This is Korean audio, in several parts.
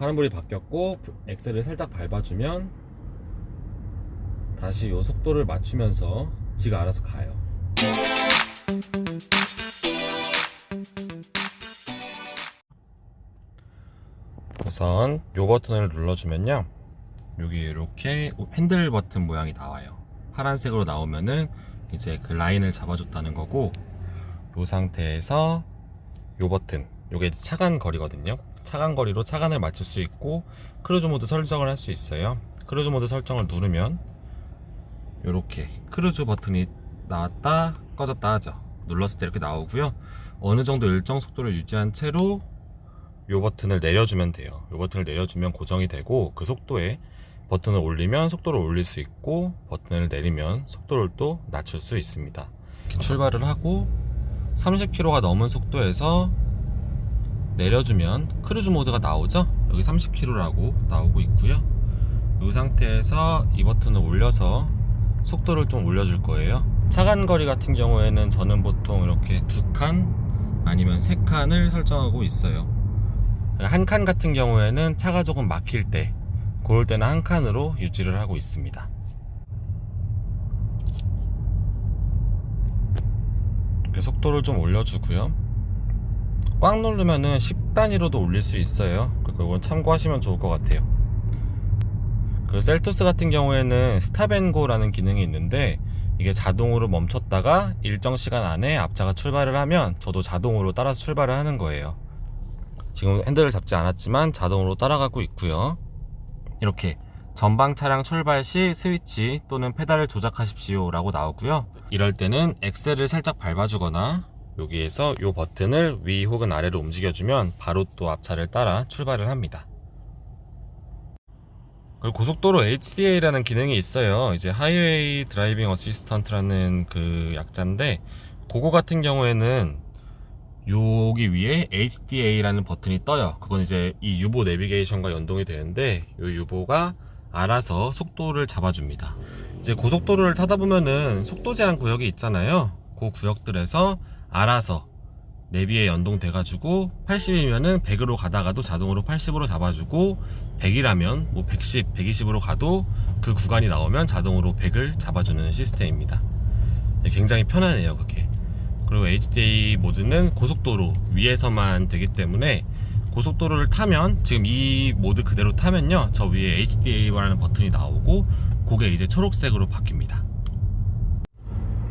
파란불이 바뀌었고 엑셀을 살짝 밟아주면 다시 요 속도를 맞추면서 지가 알아서 가요. 우선 요 버튼을 눌러주면요. 여기 이렇게 핸들 버튼 모양이 나와요. 파란색으로 나오면은 이제 그 라인을 잡아줬다는 거고 요 상태에서 요 버튼 요게 차간 거리거든요. 차간 거리로 차간을 맞출 수 있고 크루즈 모드 설정을 할 수 있어요. 크루즈 모드 설정을 누르면 요렇게 크루즈 버튼이 나왔다 꺼졌다 하죠. 눌렀을 때 이렇게 나오고요. 어느 정도 일정 속도를 유지한 채로 요 버튼을 내려주면 돼요. 요 버튼을 내려주면 고정이 되고 그 속도에 버튼을 올리면 속도를 올릴 수 있고 버튼을 내리면 속도를 또 낮출 수 있습니다. 이렇게 출발을 하고 30km가 넘은 속도에서 내려주면 크루즈 모드가 나오죠? 여기 30km라고 나오고 있고요. 이 상태에서 이 버튼을 올려서 속도를 좀 올려줄 거예요. 차간 거리 같은 경우에는 저는 보통 이렇게 두 칸 아니면 세 칸을 설정하고 있어요. 한 칸 같은 경우에는 차가 조금 막힐 때 그럴 때는 한 칸으로 유지를 하고 있습니다. 속도를 좀 올려주고요 꽉 누르면은 10단위로도 올릴 수 있어요. 그건 참고하시면 좋을 것 같아요. 그 셀토스 같은 경우에는 스탑앤고라는 기능이 있는데 이게 자동으로 멈췄다가 일정 시간 안에 앞차가 출발을 하면 저도 자동으로 따라서 출발을 하는 거예요. 지금 핸들을 잡지 않았지만 자동으로 따라가고 있고요. 이렇게 전방 차량 출발 시 스위치 또는 페달을 조작하십시오 라고 나오고요. 이럴 때는 엑셀을 살짝 밟아주거나 여기에서 이 버튼을 위 혹은 아래로 움직여주면 바로 또 앞차를 따라 출발을 합니다 그리고 고속도로 HDA라는 기능이 있어요 이제 하이웨이 드라이빙 어시스턴트라는 그 약자인데 그거 같은 경우에는 여기 위에 HDA라는 버튼이 떠요 그건 이제 이 유보 내비게이션과 연동이 되는데 이 유보가 알아서 속도를 잡아줍니다. 이제 고속도로를 타다 보면은 속도 제한 구역이 있잖아요. 그 구역들에서 알아서 내비에 연동돼 가지고 80이면은 100으로 가다가도 자동으로 80으로 잡아주고 100이라면 뭐 110, 120으로 가도 그 구간이 나오면 자동으로 100을 잡아주는 시스템입니다. 굉장히 편하네요, 그게. 그리고 HDA 모드는 고속도로 위에서만 되기 때문에 고속도로를 타면 지금 이 모드 그대로 타면요 저 위에 HDA라는 버튼이 나오고 그게 이제 초록색으로 바뀝니다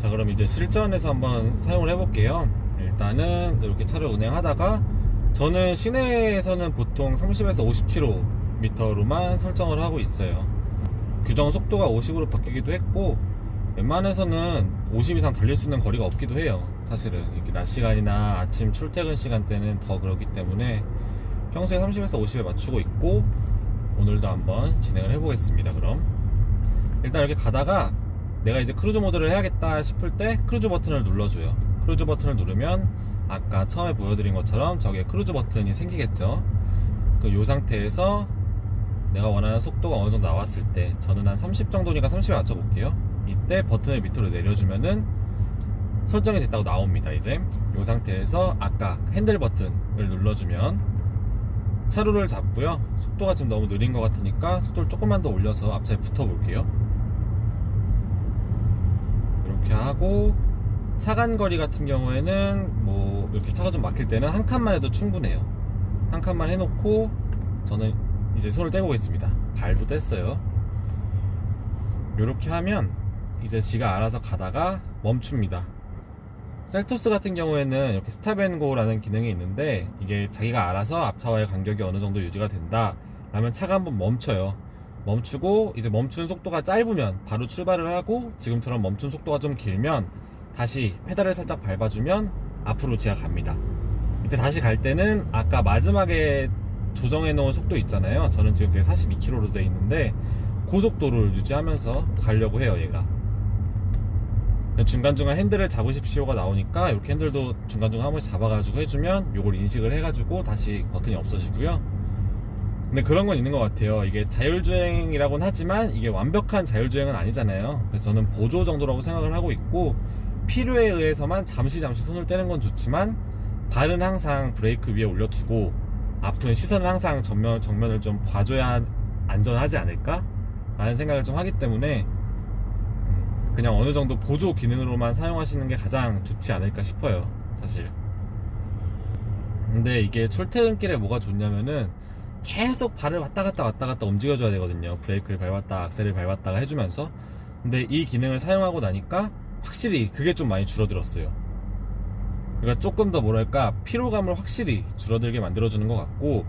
자 그럼 이제 실전에서 한번 사용을 해볼게요. 일단은 이렇게 차를 운행하다가 저는 시내에서는 보통 30에서 50km로만 설정을 하고 있어요. 규정 속도가 50으로 바뀌기도 했고 웬만해서는 50 이상 달릴 수 있는 거리가 없기도 해요 사실은. 이렇게 낮 시간이나 아침 출퇴근 시간대는 더 그렇기 때문에 평소에 30에서 50에 맞추고 있고 오늘도 한번 진행을 해보겠습니다 그럼. 일단 이렇게 가다가 내가 이제 크루즈 모드를 해야겠다 싶을 때 크루즈 버튼을 눌러줘요. 크루즈 버튼을 누르면 아까 처음에 보여드린 것처럼 저기에 크루즈 버튼이 생기겠죠. 그 요 상태에서 내가 원하는 속도가 어느 정도 나왔을 때 저는 한 30 정도니까 30에 맞춰 볼게요. 이때 버튼을 밑으로 내려주면은 설정이 됐다고 나옵니다 이제. 이 상태에서 아까 핸들 버튼을 눌러주면 차로를 잡고요. 속도가 지금 너무 느린 것 같으니까 속도를 조금만 더 올려서 앞차에 붙어 볼게요 이렇게 하고 차간 거리 같은 경우에는 뭐 이렇게 차가 좀 막힐 때는 한 칸만 해도 충분해요. 한 칸만 해놓고 저는 이제 손을 떼보겠습니다. 발도 뗐어요. 이렇게 하면 이제 지가 알아서 가다가 멈춥니다. 셀토스 같은 경우에는 이렇게 스탑앤고라는 기능이 있는데 이게 자기가 알아서 앞차와의 간격이 어느 정도 유지가 된다 라면 차가 한번 멈춰요 멈추고 이제 멈춘 속도가 짧으면 바로 출발을 하고 지금처럼 멈춘 속도가 좀 길면 다시 페달을 살짝 밟아주면 앞으로 지가 갑니다. 이때 다시 갈 때는 아까 마지막에 조정해 놓은 속도 있잖아요. 저는 지금 그게 42km로 돼 있는데 고속도로를 유지하면서 가려고 해요 얘가. 중간중간 핸들을 잡으십시오가 나오니까 이렇게 핸들도 중간중간 한 번씩 잡아가지고 해주면 이걸 인식을 해가지고 다시 버튼이 없어지고요 근데 그런 건 있는 것 같아요 이게 자율주행이라고는 하지만 이게 완벽한 자율주행은 아니잖아요 그래서 저는 보조 정도라고 생각을 하고 있고 필요에 의해서만 잠시 잠시 손을 떼는 건 좋지만 발은 항상 브레이크 위에 올려두고 앞은 시선을 항상 정면, 정면을 좀 봐줘야 안전하지 않을까? 라는 생각을 좀 하기 때문에 음, 그냥 어느 정도 보조 기능으로만 사용하시는 게 가장 좋지 않을까 싶어요 사실 근데 이게 출퇴근길에 뭐가 좋냐면은 계속 발을 왔다 갔다 왔다 갔다 움직여줘야 되거든요. 브레이크를 밟았다 악셀을 밟았다가 해주면서. 근데 이 기능을 사용하고 나니까 확실히 그게 좀 많이 줄어들었어요. 그러니까 조금 더 뭐랄까 피로감을 확실히 줄어들게 만들어주는 것 같고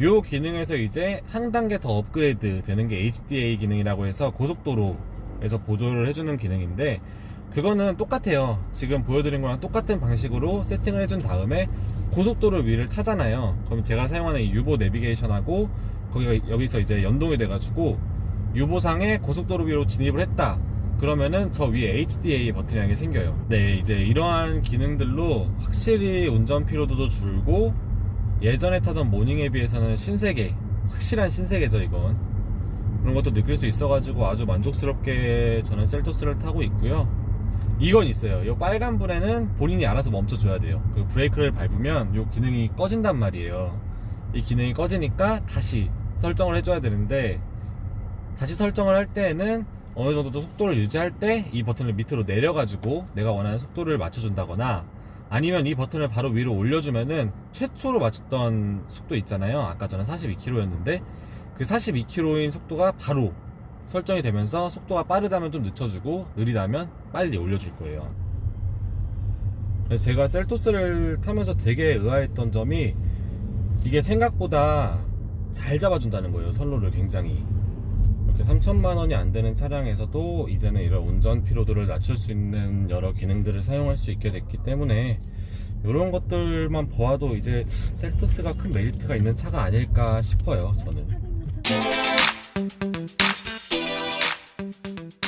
요 기능에서 이제 한 단계 더 업그레이드 되는 게 HDA 기능이라고 해서 고속도로에서 보조를 해주는 기능인데 그거는 똑같아요. 지금 보여드린 거랑 똑같은 방식으로 세팅을 해준 다음에 고속도로 위를 타잖아요. 그럼 제가 사용하는 이 유보 내비게이션하고 거기가 여기서 이제 연동이 돼 가지고 유보상에 고속도로 위로 진입을 했다. 그러면은 저 위에 HDA 버튼이라는 게 생겨요. 네 이제 이러한 기능들로 확실히 운전 피로도도 줄고 예전에 타던 모닝에 비해서는 신세계 확실한 신세계죠 이건. 그런 것도 느낄 수 있어가지고 아주 만족스럽게 저는 셀토스를 타고 있고요 이건 있어요. 이 빨간 불에는 본인이 알아서 멈춰줘야 돼요. 그 브레이크를 밟으면 이 기능이 꺼진단 말이에요. 이 기능이 꺼지니까 다시 설정을 해줘야 되는데 다시 설정을 할 때에는 어느 정도 속도를 유지할 때 이 버튼을 밑으로 내려가지고 내가 원하는 속도를 맞춰준다거나 아니면 이 버튼을 바로 위로 올려주면은 최초로 맞췄던 속도 있잖아요. 아까 저는 42km였는데 그 42km인 속도가 바로 설정이 되면서 속도가 빠르다면 좀 늦춰주고 느리다면 빨리 올려줄 거예요. 제가 셀토스를 타면서 되게 의아했던 점이 이게 생각보다 잘 잡아준다는 거예요. 선로를 굉장히. 이렇게 3천만 원이 안 되는 차량에서도 이제는 이런 운전 피로도를 낮출 수 있는 여러 기능들을 사용할 수 있게 됐기 때문에 이런 것들만 보아도 이제 셀토스가 큰 메리트가 있는 차가 아닐까 싶어요. 저는. Thank you.